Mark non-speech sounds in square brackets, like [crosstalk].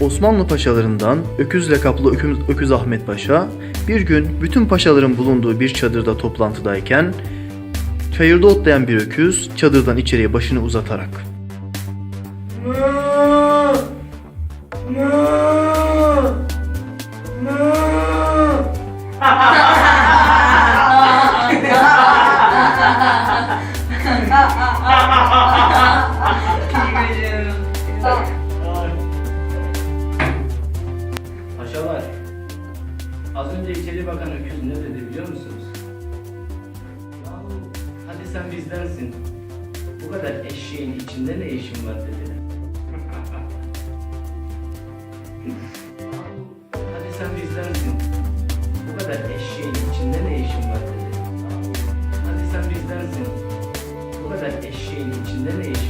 Osmanlı paşalarından öküzle kaplı öküz, öküz Ahmet Paşa bir gün bütün paşaların bulunduğu bir çadırda toplantıdayken çayırda otlayan bir öküz çadırdan içeriye başını uzatarak Paşalar, [laughs] Az önce İçeri Bakanı Gül ne dedi biliyor musunuz? Yahu hadi sen bizdensin. Bu kadar eşeğin içinde ne işin var dedi. Yahu hadi sen bizdensin. Bu kadar eşeğin içinde ne işin var dedi. Hadi sen bizdensin. Bu kadar eşeğin içinde ne işin var